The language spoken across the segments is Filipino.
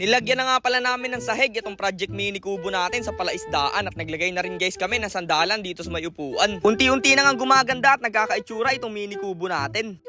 Nilagyan na nga pala namin ng sahig itong project mini kubo natin sa palaisdaan at naglagay na rin guys kami ng sandalan dito sa may upuan. Unti-unti na nga gumaganda at nagkakaitsura itong mini kubo natin.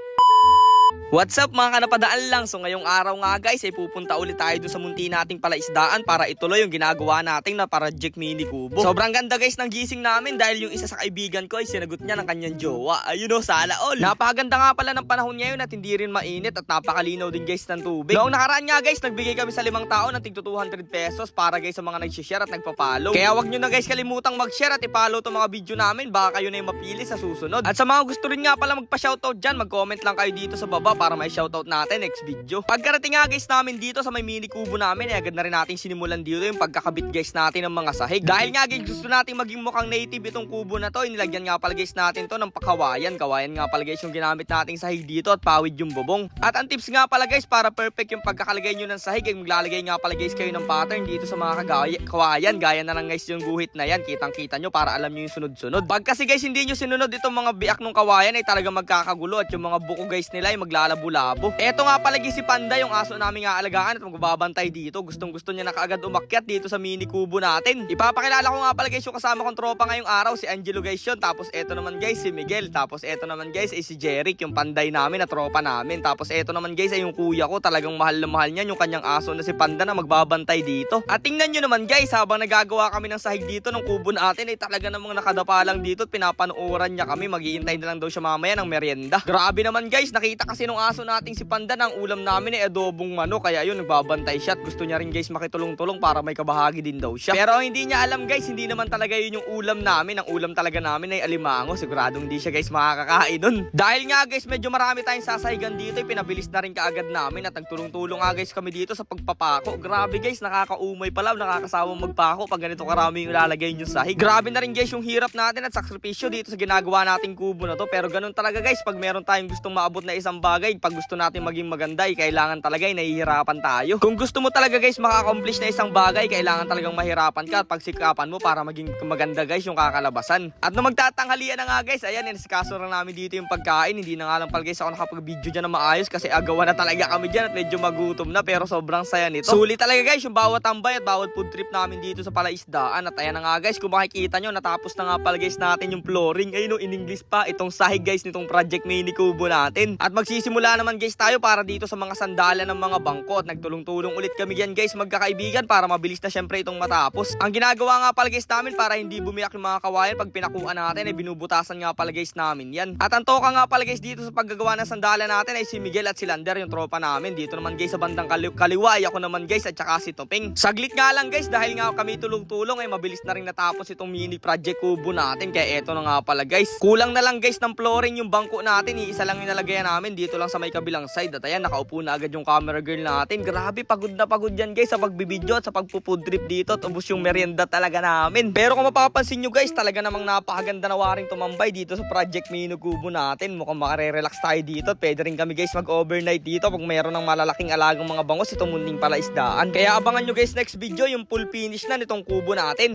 What's up mga kanapadaan lang? So ngayong araw nga guys ay pupunta ulit tayo dun sa munti nating palaisdaan para ituloy yung ginagawa nating na project mini kubo. Sobrang ganda guys ng gising namin dahil yung isa sa kaibigan ko ay sinagot niya ng kanyang jowa. Ayun o, sana all. Napakaganda nga pala ng panahon ngayon at hindi rin mainit at napakalinaw din guys ng tubig. Noong nakaraan nga guys, nagbigay kami sa limang tao ng tig 200 pesos para guys sa mga nag-share at nagpa-follow. Kaya wag nyo na guys kalimutang mag-share at i-follow tong mga video namin baka kayo na yung mapili sa susunod. At sa mga gusto rin nga pala magpa-shoutout dyan, mag-comment lang kayo dito sa baba para may shoutout natin next video. Pagkarating nga guys namin dito sa may mini kubo namin, eh, agad na rin natin sinimulan dito yung pagkakabit guys natin ng mga sahig. Dahil nga guys gusto natin maging mukhang native itong kubo na to, inilagyan nga pala guys natin to ng pakawayan. Kawayan nga pala guys yung ginamit nating sahig dito at pawid yung bubong. At ang tips nga pala guys para perfect yung pagkakalagay nyo ng sahig, ay maglalagay nga pala guys kayo ng pattern dito sa mga kagaya, kawayan. Gaya na lang guys yung guhit na yan, kitang kita nyo para alam nyo yung sunod-sunod. Pag kasi guys hindi nyo sinunod itong mga biak ng kawayan ay talaga magkakagulo at yung mga buko guys nila ay maglalabo-labo. Eto nga pala guys si Panda yung aso namin nga alagaan at magbabantay dito. Gustong gusto niya na kaagad umakyat dito sa mini kubo natin. Ipapakilala ko nga pala guys yung kasama kong tropa ngayong araw si Angelo guys yun. Tapos eto naman guys si Miguel. Tapos eto naman guys ay si Jeric yung panday namin na tropa namin. Tapos eto naman guys ay yung kuya ko talagang mahal na mahal niyan yung kanyang aso na si Panda na magbabantay dito. At tingnan nyo naman guys habang nagagawa kami ng sahig dito ng kubo natin ay talaga namang nakadapa lang dito at pinapanooran niya kami. Maghihintay na lang daw siya mamaya ng merienda. Grabe naman guys nakita kasi nung aso nating si Panda ng ulam namin ay adobong manok kaya yun nagbabantay siya at gusto niya rin guys makitulong-tulong para may kabahagi din daw siya. Pero hindi niya alam guys hindi naman talaga yun yung ulam namin. Ang ulam talaga namin ay alimango. Siguradong hindi siya guys makakakain nun. Dahil nga guys medyo marami tayong sasahigan dito ay pinabilis na rin kaagad namin at nagtulong-tulong nga guys kami dito sa pagpapako. Grabe guys nakakaumay pala nakakasawang magpako pag ganito karami yung ilalagay nyo sahig. Grabe na rin guys yung hirap natin at sakripisyo dito sa ginagawa nating kubo na to. Pero ganun talaga guys pag meron tayong gustong maabot na isang bagay pag gusto natin maging maganda ay kailangan talaga ay nahihirapan tayo. Kung gusto mo talaga guys maka-accomplish na isang bagay kailangan talagang mahirapan ka at pagsikapan mo para maging maganda guys yung kakalabasan. At nung magtatanghalian na nga guys, ayan, inisikaso na namin dito yung pagkain. Hindi na nga lang pala guys ako nakapag-video dyan na maayos kasi agawan na talaga kami dyan at medyo magutom na pero sobrang saya nito. Sulit talaga guys yung bawat tambay at bawat food trip namin dito sa palaisdaan. At ayan na nga guys, kung makikita nyo, natapos na nga pala guys natin yung flooring. Ayun no, in English pa, itong sahig guys nitong project mini kubo natin. At magsisimula naman guys tayo para dito sa mga sandalan ng mga bangko at nagtulong-tulong ulit kami yan guys magkakaibigan para mabilis na syempre itong matapos. Ang ginagawa nga pala guys namin para hindi bumiyak yung mga kawayan pag pinakuan natin ay binubutasan nga pala guys namin yan. At ang toka nga pala guys dito sa paggagawa ng sandalan natin ay si Miguel at si Lander yung tropa namin. Dito naman guys sa bandang kali- kaliwa ay ako naman guys at saka si Topeng. Saglit nga lang guys dahil nga kami tulong-tulong ay mabilis na rin natapos itong mini project kubo natin. Kaya eto na nga pala guys. Kulang na lang guys ng flooring yung bangko natin. Iisa lang yung nalagayan namin dito lang sa may kabilang side. At ayan nakaupo na agad yung camera girl natin. Grabe pagod na pagod yan guys sa pagbibideo at sa pagpupood trip dito. At ubos yung merienda talaga namin. Pero kung mapapansin nyo guys talaga namang napakaganda na waring tumambay dito sa project mini kubo natin. Mukhang makare-relax tayo dito. At pwede rin kami guys mag-overnight dito pag mayroon ng malalaking alagang mga bangos itong munding pala isdaan. Kaya abangan nyo guys next video yung full finish na nitong kubo natin.